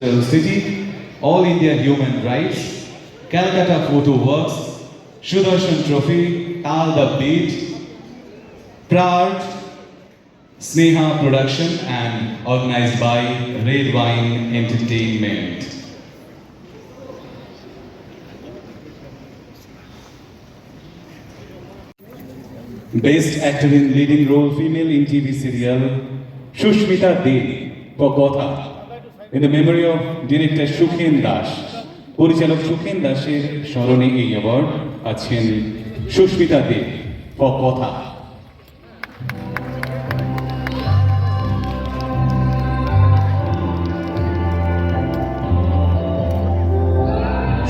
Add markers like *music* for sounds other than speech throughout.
City, All India Human Rights, Calcutta Photo Works, Sudarshan Trophy, Tal the Beat, Prart, Sneha Production and organized by Red Wine Entertainment. Best actor in leading role female in TV serial Shushmita De for in the memory of director Sukhen Das পরিচালক সুখেন দাসের স্মরণে এই award আছেন সুস্মিতা দে কথা।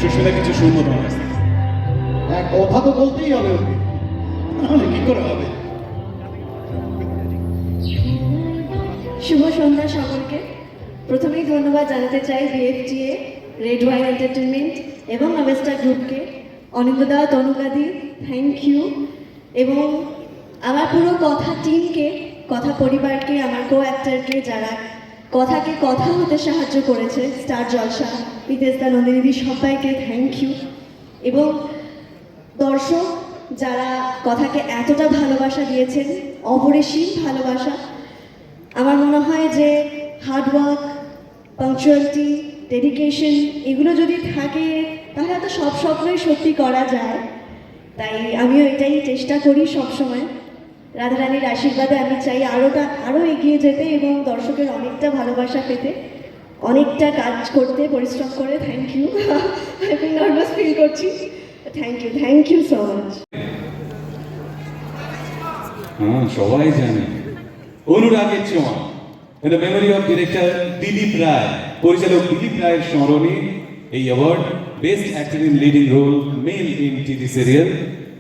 সুস্মিতা কিছু শুনব তোমার কাছ। হ্যাঁ কথা তো বলতেই হবে ওকে। নাহলে কি করে হবে? শুভ সন্ধ্যা সকলকে। প্রথমেই ধন্যবাদ জানাতে চাই বিএফটিএ রেড ওয়াইন এন্টারটেনমেন্ট এবং আবেস্টা গ্রুপকে অনিন্দদা তনুকাদি থ্যাংক ইউ এবং আমার পুরো কথা টিমকে কথা পরিবারকে, আমার কো অ্যাক্টরকে যারা কথাকে কথা হতে সাহায্য করেছে স্টার জলসা বিদেশদা নন্দিনীদি সবাইকে থ্যাংক ইউ এবং দর্শক যারা কথাকে এতটা ভালোবাসা দিয়েছেন, অপরিসীম ভালোবাসা, আমার মনে হয় যে হার্ডওয়ার্ক পাংচুয়ালিটি ডেডিকেশন এগুলো যদি থাকে, তাহলে তো সব স্বপ্নই সত্যি করা যায়। তাই আমিও এটাই চেষ্টা করি সব সময় রাধারানীর আশীর্বাদে আমি চাই আরোটা আরও এগিয়ে যেতে এবং দর্শকের অনেকটা ভালোবাসা পেতে। অনেকটা কাজ করতে, পরিশ্রম করে থ্যাংক ইউ *laughs* আমি নার্ভাস ফিল করছি। Thank you thank you so much হ্যাঁ সবাই জানে। অনুরাগের ছোঁয়া। In the memory of director Dilip Roy পরিচালক দিলীপ রায়ের স্মরণে এই award best actor in leading role male in TV serial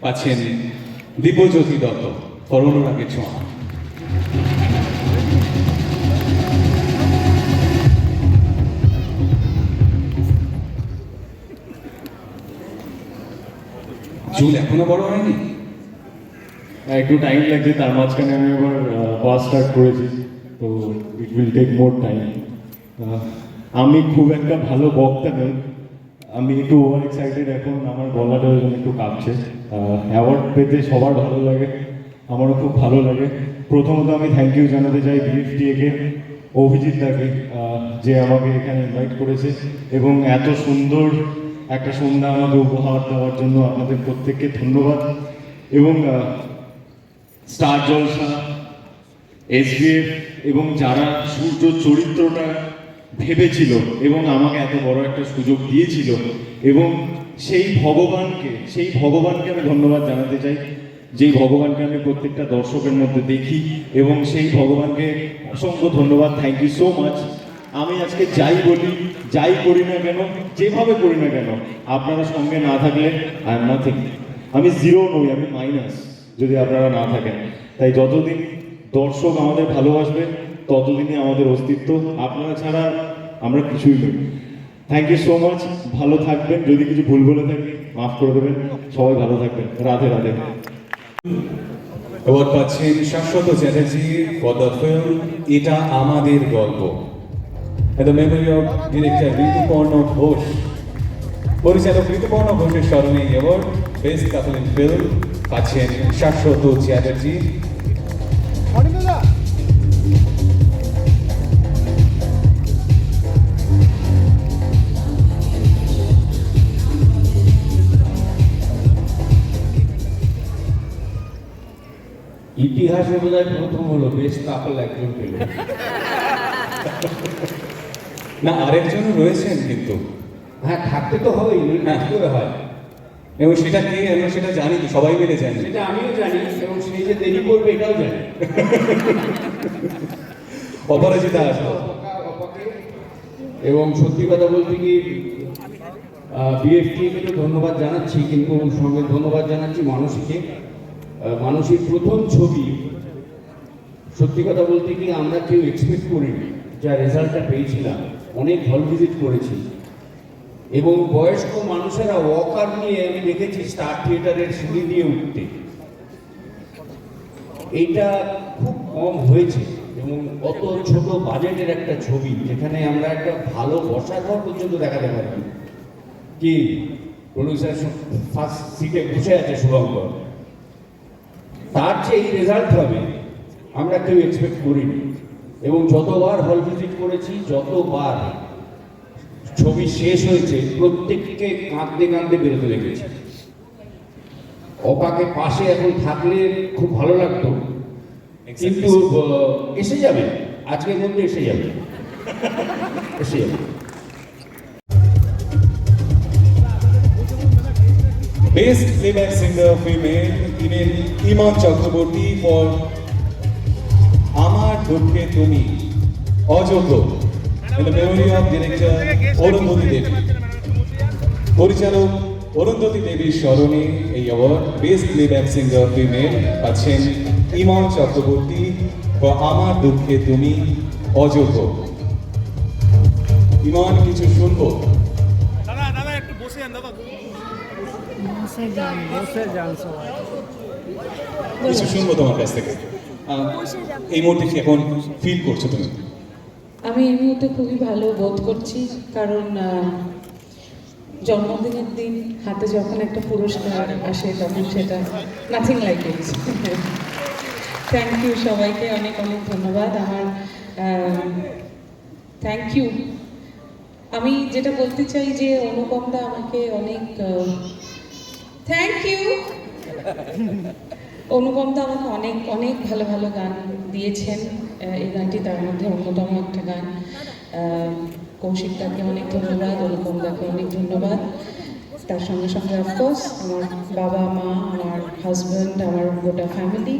পাচ্ছেন দীপজ্যোতি দত্ত অনুরাগের ছোঁয়া। চুল এখনও বড় হয়নি? হ্যাঁ, একটু টাইম লাগছে তার মাঝখানে আমি আবার পাস স্টার্ট করেছি। তো it will take more time আমি খুব একটা ভালো বক্তা নই। আমি একটু ওভার এক্সাইটেড এখন, আমার গলাটা একটু কাঁপছে। অ্যাওয়ার্ড পেতে সবার ভালো লাগে, আমারও খুব ভালো লাগে। প্রথমত আমি থ্যাংক ইউ জানাতে চাই বিএফটিএকে অভিজিৎ দাকে যে আমাকে এখানে ইনভাইট করেছে এবং এত সুন্দর একটা সন্ধ্যা আমাকে উপহার দেওয়ার জন্য আপনাদের প্রত্যেককে ধন্যবাদ। এবং স্টার জলসা এসবিএফ এবং যারা সূর্য চরিত্রটা ভেবেছিল এবং আমাকে এত বড় একটা সুযোগ দিয়েছিল এবং সেই ভগবানকে সেই ভগবানকে আমি ধন্যবাদ জানাতে চাই, যেই ভগবানকে আমি প্রত্যেকটা দর্শকের মধ্যে দেখি এবং সেই ভগবানকে অসংখ্য ধন্যবাদ থ্যাংক ইউ সো মাচ আমি আজকে যাই বলি, যাই করি না কেন, যেভাবে করি না কেন, আপনারা সঙ্গে না থাকলে আই এম নাথিং আমি জিরো নই, আমি মাইনাস যদি আপনারা না থাকেন। তাই যতদিন দর্শক আমাদের ভালোবাসবে, ততদিনই আমাদের অস্তিত্ব। আপনারা ছাড়া আমরা কিছুই নই। থ্যাংক ইউ সো মাচ ভালো থাকবেন। যদি কিছু ভুল বলে থাকি, মাফ করে দেবেন। সবাই ভালো থাকবেন। রাধে রাধে। অ্যাওয়ার্ড পাচ্ছেন শাশ্বত চ্যাটার্জি ফিল্ম এটা আমাদের গল্প। The memory of director Rituparno Ghosh পরিচালক ঋতুপর্ণ ঘোষের স্মরণে award best couple in film পাচ্ছেন শাশ্বত চ্যাটার্জি ইতিহাসে বোধহয় প্রথম হলো বেশ কাপল একজন পেল। না আরেকজন রয়েছেন কিন্তু। হ্যাঁ থাকতে তো হবেই হ্যাঁ। কি করে হয়? এবং সেটা কে আমরা সেটা জানি তো সবাই মিলে জানি। সেটা আমিও জানি এবং সেই যে দেরি করবে এটাও জানি। অপরাজিতা অপকা- এবং সত্যি কথা বলতে কি বিএফটিকে তো ধন্যবাদ জানাচ্ছি কিন্তু সঙ্গে ধন্যবাদ জানাচ্ছি মানসীকে। আহ, মানসীর প্রথম ছবি সত্যি কথা বলতে কি আমরা কেউ এক্সপেক্ট করিনি। যা রেজাল্টটা পেয়েছিলাম অনেক হল ভিজিট করেছি। এবং বয়স্ক মানুষেরা ওয়াকার নিয়ে আমি দেখেছি স্টার থিয়েটারের সিঁড়ি দিয়ে উঠতে। এইটা খুব কম হয়েছে এবং অত ছোট বাজেটের একটা ছবি, যেখানে আমরা একটা ভালো বসার ঘর পর্যন্ত দেখাতে পারি। কি? প্রডিউসার ফার্স্ট সিটে বসে আছে শুভঙ্কর। তার যে এই রেজাল্ট হবে, আমরা কেউ এক্সপেক্ট করিনি। এবং যতবার হল ভিজিট করেছি, যতবার ছবি শেষ হয়েছে প্রত্যেককে কাঁদতে কাঁদতে বেরোতে দেখেছি। অপাকে পাশে এখন থাকলে খুব ভালো লাগতো কিন্তু এসে যাবে আজকের মধ্যে এসে যাবে। এসে যাবে। Best playback singer female ইমেন ইমান চক্রবর্তী ফর আমার দুঃখে তুমি অযোগ্য। In the memory of director Arundhati দেবী পরিচালক অরুন্ধতী দেবীর স্মরণে এই award best playback singer female পাচ্ছেন ইমান চক্রবর্তী for আমার দুঃখে তুমি অযোগ্য। ইমান কিছু শুনব? দাদা দাদা একটু বসে যান দাদা। কিছু শুনব তোমার কাছ থেকে? এই মুহূর্তে কি এখন ফিল করছ তুমি? আমি এই মুহূর্তে খুবই ভালো বোধ করছি, কারণ জন্মদিনের দিন হাতে যখন একটা পুরস্কার আসে তখন সেটা nothing like it thank you সবাইকে, অনেক অনেক ধন্যবাদ। আমার থ্যাংক ইউ আমি যেটা বলতে চাই যে অনুপমদা আমাকে অনেক থ্যাংক ইউ অনুপমদা আমাকে অনেক অনেক ভালো ভালো গান দিয়েছেন। এই গানটি তার মধ্যে অন্যতম একটা গান। আহ, কৌশিকদাকে অনেক ধন্যবাদ অনুপমদাকে অনেক ধন্যবাদ। তার সঙ্গে সঙ্গে অফকোর্স আমার বাবা মা আমার হাজব্যান্ড আমার গোটা ফ্যামিলি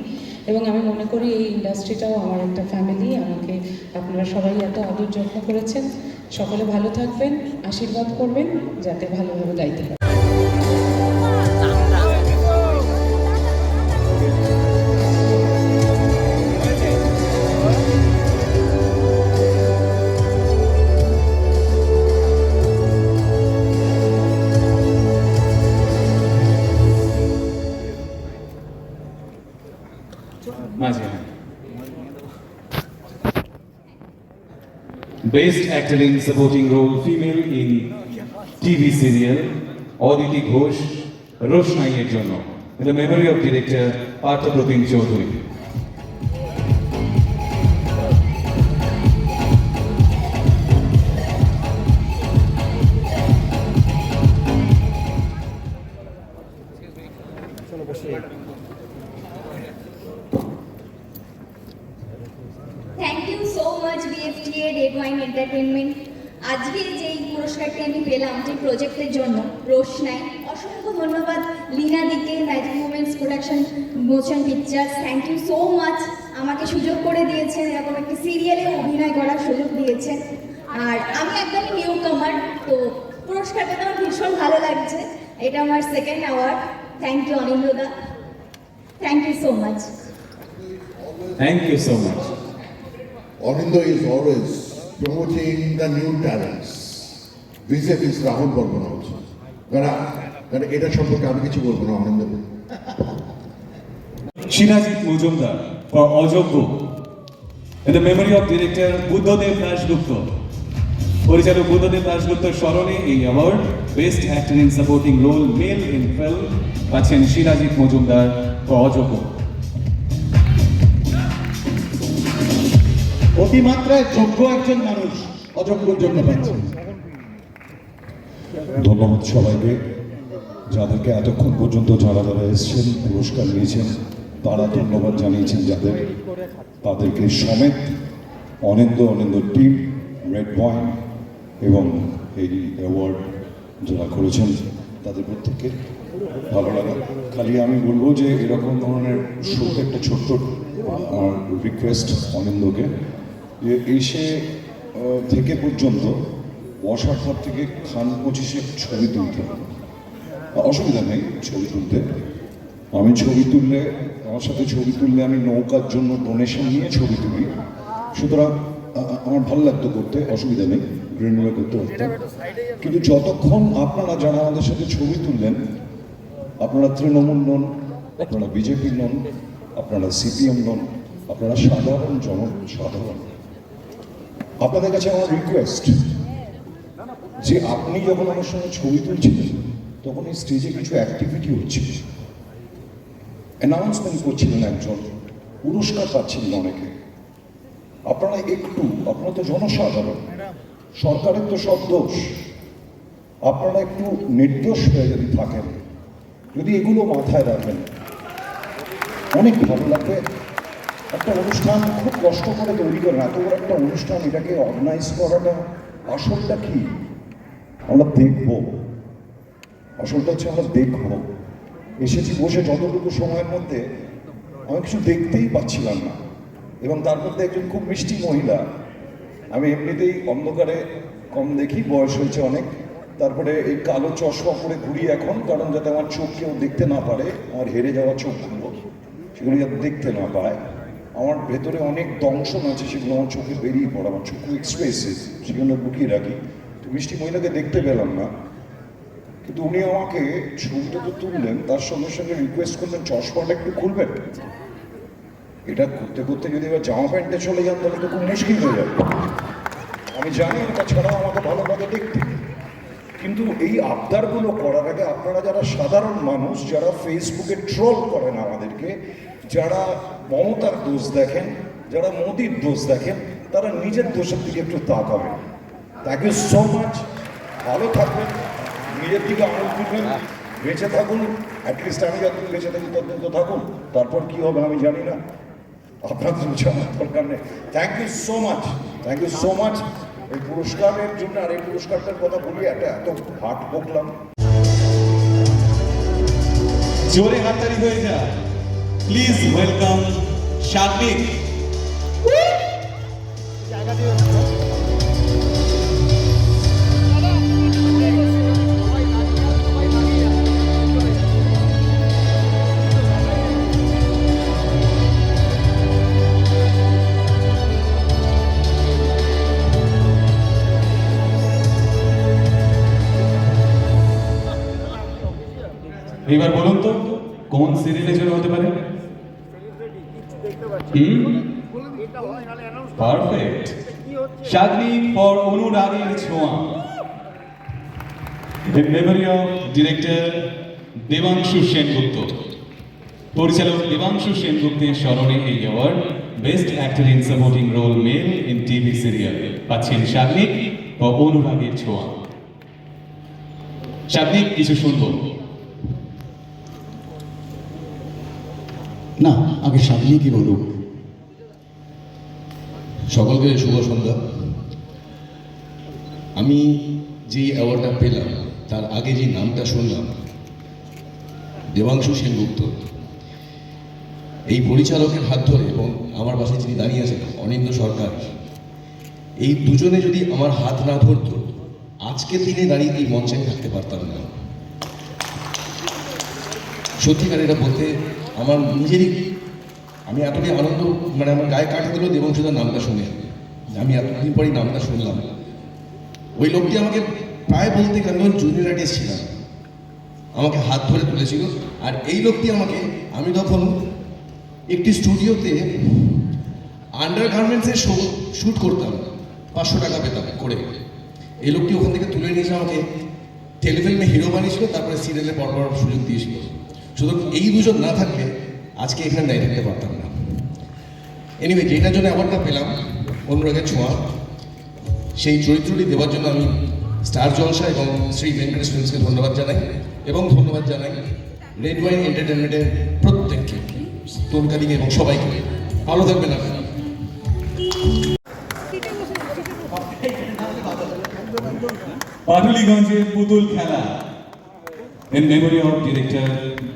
এবং আমি মনে করি এই ইন্ডাস্ট্রিটাও আমার একটা ফ্যামিলি আমাকে আপনারা সবাই এত আদর যত্ন করেছেন। সকলে ভালো থাকবেন আশীর্বাদ করবেন যাতে ভালোভাবে গাইতে পারি। Best actor in supporting role female in TV serial Aditi Ghosh রোশনাইয়ের জন্য in the memory of director Partha Pratim Chowdhury motion pictures thank you so much আমাকে সুযোগ করে দিয়েছেন এরকম একটি সিরিয়ালে অভিনয় করার সুযোগ দিয়েছেন। আর আমি একদমই নিউ কামার তো পুরস্কার পেতে আমার ভীষণ ভালো লাগছে। এটা আমার second award thank you অনিন্দদা thank you so much thank you so much Orindo is always promoting the new talents. vis-a-vis Rahul Barman also. কারণ কারণ এটা সম্পর্কে আমি কিছু বলব না অনিন্দ শিলাজিৎ মজুমদার ফর অযোগ্য। In the memory of director Buddhadeb Dasgupta পরিচালক বুদ্ধদেব দাশগুপ্তর স্মরণে এই award best actor in supporting role male in film পাচ্ছেন শিলাজিৎ মজুমদার অযোগ্য। অতিমাত্রায় যোগ্য একজন মানুষ অযোগ্যর জন্য পাচ্ছেন। ধন্যবাদ সবাইকে, যাদেরকে এতক্ষণ পর্যন্ত যারা যারা এসেছেন, পুরস্কার নিয়েছেন তারা ধন্যবাদ জানিয়েছেন যাদের, তাদেরকে সমেত Anindo Anindo team, red point এবং এই অ্যাওয়ার্ড যারা করেছেন তাদের প্রত্যেককে। ভালো লাগা। খালি আমি বলব যে এরকম ধরনের শোক একটা ছোট্ট, আমার রিকোয়েস্ট অনিন্দকে যে এসে থেকে পর্যন্ত বসার পর থেকে খান পঁচিশে ছবি তুলতে অসুবিধা নেই ছবি তুলতে। আমি ছবি তুললে আমার সাথে ছবি তুললে আমি নৌকার জন্য ডোনেশন নিয়ে ছবি তুলি। সুতরাং আমার ভালো লাগতো করতে অসুবিধা নেই গ্রিন করতে পারতাম কিন্তু যতক্ষণ আপনারা যারা আমাদের সাথে ছবি তুললেন আপনারা তৃণমূল নন আপনারা বিজেপি নন আপনারা সিপিএম নন আপনারা সাধারণ জন সাধারণ। আপনাদের কাছে আমার রিকোয়েস্ট যে আপনি যখন আমার সঙ্গে ছবি তুলছিলেন তখন এই স্টেজে কিছু অ্যাক্টিভিটি হচ্ছিল অ্যানাউন্সমেন্ট করছিলেন একজন। পুরস্কার পাচ্ছিলেন অনেকে। আপনারা একটু, আপনারা তো জনসাধারণ। সরকারের তো সব দোষ। আপনারা একটু নির্দোষ হয়ে যদি থাকেন, যদি এগুলো মাথায় রাখেন, অনেক ভালো লাগবে। একটা অনুষ্ঠান খুব কষ্ট করে তৈরি করেন। এত বড় একটা অনুষ্ঠান, এটাকে অর্গানাইজ করাটা আসলটা কি? আমরা দেখব। আসলটা হচ্ছে আমরা দেখব। এসেছি বসে যতটুকু সময়ের মধ্যে, আমি কিছু দেখতেই পাচ্ছিলাম না। এবং তার মধ্যে একজন খুব মিষ্টি মহিলা। আমি এমনিতেই অন্ধকারে কম দেখি, বয়স হয়েছে অনেক। তারপরে এই কালো চশমা পরে ঘুরি এখন, কারণ যাতে আমার চোখ কেউ দেখতে না পারে, আমার হেরে যাওয়া চোখগুলো সেগুলো যাতে দেখতে না পায়। আমার ভেতরে অনেক দংশন আছে, সেগুলো আমার চোখে বেরিয়ে পড়ে, আমার চোখ এক্সপ্রেসিভ সেগুলো লুকিয়ে রাখি। তো মিষ্টি মহিলাকে দেখতে পেলাম না। কিন্তু উনি আমাকে ছবিটা তো তুললেন, তার সঙ্গে সঙ্গে রিকোয়েস্ট করলেন, চশমাটা একটু খুলবেন? এটা করতে করতে যদি এবার জামা প্যান্টে চলে যান, তাহলে তো খুব মুশকিল হয়ে যাবে। আমি জানি এটা ছাড়াও আমাকে ভালো লাগে দেখতে। কিন্তু এই আবদারগুলো করার আগে আপনারা যারা সাধারণ মানুষ, যারা ফেসবুকে ট্রোল করেন আমাদেরকে, যারা মমতার দোষ দেখেন, যারা মোদির দোষ দেখেন, তারা নিজের দোষের দিকে একটু তাকাবেন। থ্যাংক ইউ সো মাচ ভালো থাকবেন। নিজের দিকে আঙুল তুলবেন বেঁচে থাকুন অ্যাটলিস্ট আমি যতদিন বেঁচে থাকি ততদিন তো থাকুন। তারপর কি হবে আমি জানি না। আপনাদের জানার দরকার নেই। Thank you so much thank you so much এই পুরস্কারের জন্য আর এই পুরস্কারটার কথা বলি একটা এত ভাট বকলাম। জোরে হাততালি হয়ে যা প্লিজ ওয়েলকাম শাকিব এবার বলুন তো, কোন সিরিয়ালের জন্য হতে পারে? পারফেক্ট শাগনি ফর অনুরাগের ছোঁয়া in memory of director Debangshu Sengupta পরিচালক দেবাংশু সেনগুপ্তের স্মরণে এই award best actor in supporting role male in TV serial পাচ্ছেন শাগনিক ও অনুরাগের ছোঁয়া শাগনিক কিছু শুনব? না, আগে সামনে কি বলুক সকলকে শুভ সন্ধ্যা। আমি যে অ্যাওয়ার্ডটা পেলাম, তার আগে যে নামটা শুনলাম, দেবাংশু সেনগুপ্ত। এই পরিচালকের হাত ধরে এবং আমার পাশে যিনি দাঁড়িয়ে আছেন অনিন্দ্য সরকার, এই দুজনে যদি আমার হাত না ধরতো আজকের দিনে দাঁড়িয়ে এই মঞ্চে থাকতে পারতাম না। সত্যিকার এটা বলতে আমার নিজেরই, আমি এতটাই আনন্দ মানে আমার গায়ে কাটা দিল দেবংশুদার নামটা শুনে। আমি এতদিন পরেই নামটা শুনলাম। ওই লোকটি আমাকে প্রায় বলতে আমি জুনিয়র আর্টিস্ট ছিলাম। আমাকে হাত ধরে তুলেছিল। আর এই লোকটি আমাকে, আমি তখন একটি স্টুডিওতে আন্ডার গার্মেন্টসের শো শ্যুট করতাম। পাঁচশো টাকা পেতাম করে। এই লোকটি ওখান থেকে তুলে নিয়েছে আমাকে টেলিফিল্মে হিরো বানিয়েছিল, তারপরে সিরিয়ালে পরপর সুযোগ দিয়েছিল। শুধু এই দুজন না থাকলে আজকে এখানে দাঁড়িয়ে থাকতে পারতাম না। এনিওয়ে যেটার জন্য অ্যাওয়ার্ডটা পেলাম, অনুরাগের ছোঁয়া, সেই চরিত্রটি দেওয়ার জন্য আমি স্টার জলসা এবং শ্রী ভেঙ্কটেশ ফিল্মসকে ধন্যবাদ জানাই এবং ধন্যবাদ জানাই রেড ওয়াইন এন্টারটেনমেন্টের প্রত্যেককে তরকারিকে এবং সবাইকে। ভালো থাকবেন আপনারা পাটুলিগঞ্জের পুতুল Khela. In memory of director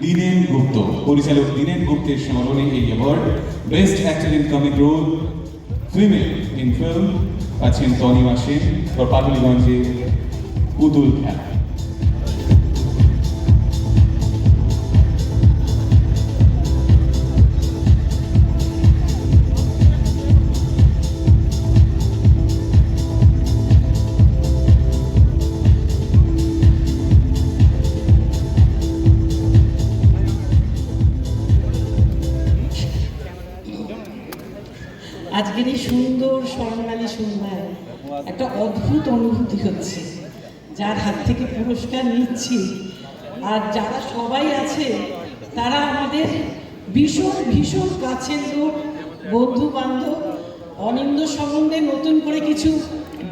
Dinen Gupta পরিচালক দীনেন গুপ্তের স্মরণে এই award best actor in comic role female in film আছেন তনিমা সেন ফর পাটুলিগঞ্জের পুতুল খেলা। আজকের এই সুন্দর স্বর্ণালী সন্ধ্যায় একটা অদ্ভুত অনুভূতি হচ্ছে। যার হাত থেকে পুরস্কার নিচ্ছি। আর যারা সবাই আছে, তারা আমাদের ভীষণ ভীষণ কাছের লোক বন্ধু বান্ধব অনিন্দ সম্বন্ধে নতুন করে কিছু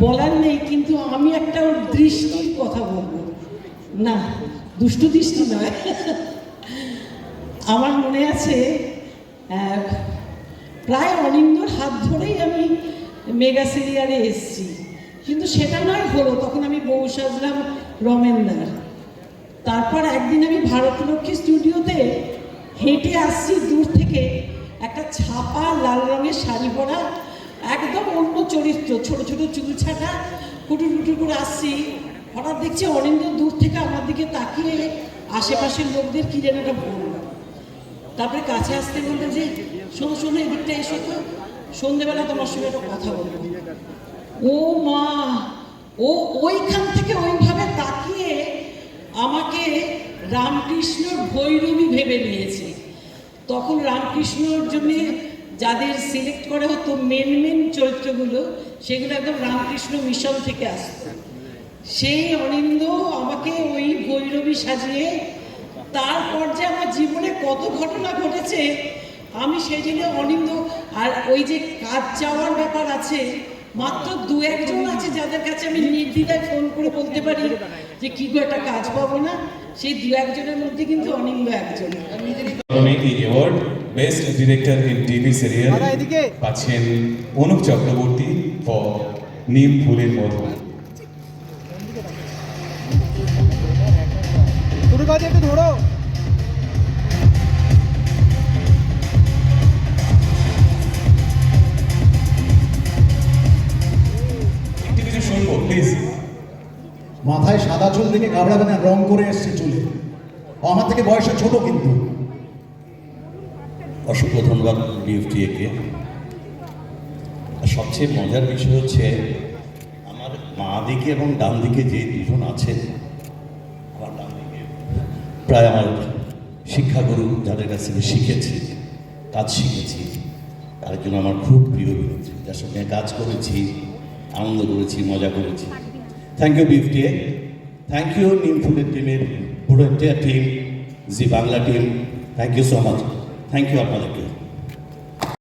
বলার নেই, কিন্তু আমি একটা ওর দৃষ্টির কথা বলব। না, দুষ্টু দৃষ্টি নয়। আমার মনে আছে প্রায় অনিন্দর হাত ধরেই আমি মেগা সিরিয়ালে এসেছি। কিন্তু সেটা নয়, হলো তখন আমি বউ সাজলাম রমেনদার। তারপর একদিন আমি ভারতলক্ষ্মী স্টুডিওতে হেঁটে আসছি দূর থেকে। একটা ছাপা লাল রঙের শাড়ি পরা একদম অন্য চরিত্র, ছোট ছোট চুল ছাটা কুটুর কুটুর করে আসছি। হঠাৎ দেখছি অনিন্দ দূর থেকে আমার দিকে তাকিয়ে আশেপাশের লোকদের কি যেন একটা বলল। তারপরে কাছে আসতে বলল যে শোনো শোনো এদিকটা এসো তো। সন্ধেবেলা তোমার সঙ্গে একটা কথা বলব। ও মা, ও ওইখান থেকে ওইভাবে তাকিয়ে আমাকে রামকৃষ্ণ ভৈরবী ভেবে নিয়েছে। তখন রামকৃষ্ণর জন্য যাদের সিলেক্ট করা হতো মেন মেন চরিত্রগুলো, সেগুলো একদম রামকৃষ্ণ মিশন থেকে আসতো। সেই অনিন্দ আমাকে ওই ভৈরবী সাজিয়ে, তারপর যে আমার জীবনে কত ঘটনা ঘটেছে আমি সেই জন্য অনিন্দ আর ওই যে কাজ চাওয়ার ব্যাপার আছে মাত্র দু একজন আছে যাদের কাছে আমি নির্দ্বিধায় ফোন করে বলতে পারি যে কি একটা কাজ পাবো না। সেই দু একজনের মধ্যে কিন্তু অনিন্দ একজন। আমি award best director in TV serial পাচ্ছেন অনুপ চক্রবর্তী ফর নিম ফুলের মধু। একটু মাথায় সাদা চুল দেখে ঘাবড়াবে না, রং করে এসছে চুলে। আমার থেকে বয়সে ছোট কিন্তু। অসংখ্য ধন্যবাদ বিএফটিএকে। সবচেয়ে মজার বিষয় হচ্ছে, আমার মা দিকে এবং ডান দিকে যে দুজন আছে আমার ডান দিকে প্রায় আমার শিক্ষাগুরু যাদের কাছ থেকে শিখেছি, কাজ শিখেছি, তার জন্য আমার খুব প্রিয় বিরোধী যার সঙ্গে কাজ করেছি, আনন্দ করেছি, মজা করেছি। Thank you BFTA thank you নিমফুলের টিমের পুরো team Zee Bangla team thank you so much thank you আপনাদেরকে